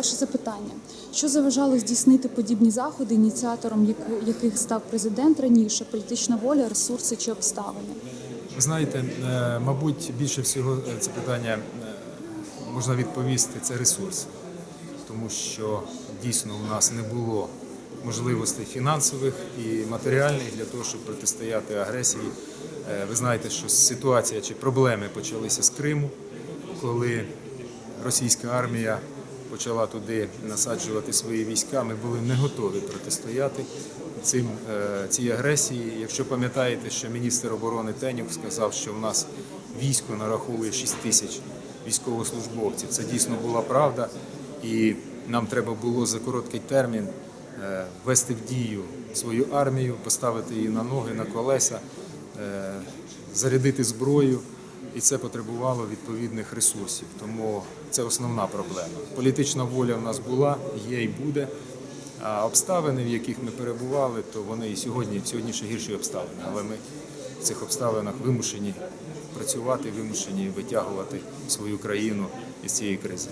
Перше запитання: що заважало здійснити подібні заходи, ініціатором яких став президент раніше, політична воля, ресурси чи обставини? Ви знаєте, е, мабуть, більше всього е, це питання е, можна відповісти це ресурси, тому що дійсно у нас не було можливостей фінансових і матеріальних для того, щоб протистояти агресії. Ви знаєте, що ситуація чи проблеми почалися з Криму, коли російська армія почала туди насаджувати свої війська. Ми були не готові протистояти цим, е, цій агресії. Якщо пам'ятаєте, що міністр оборони Тенюк сказав, що в нас військо нараховує 6 тисяч військовослужбовців. Це дійсно була правда, і нам треба було за короткий термін е, ввести в дію свою армію, поставити її на ноги, на колеса, е, зарядити зброю. І це потребувало відповідних ресурсів. Тому це основна проблема. Політична воля в нас була, є і буде. А обставини, в яких ми перебували, то вони і сьогодні, сьогодні ще гірші обставини. Але ми в цих обставинах вимушені працювати, вимушені витягувати свою країну із цієї кризи.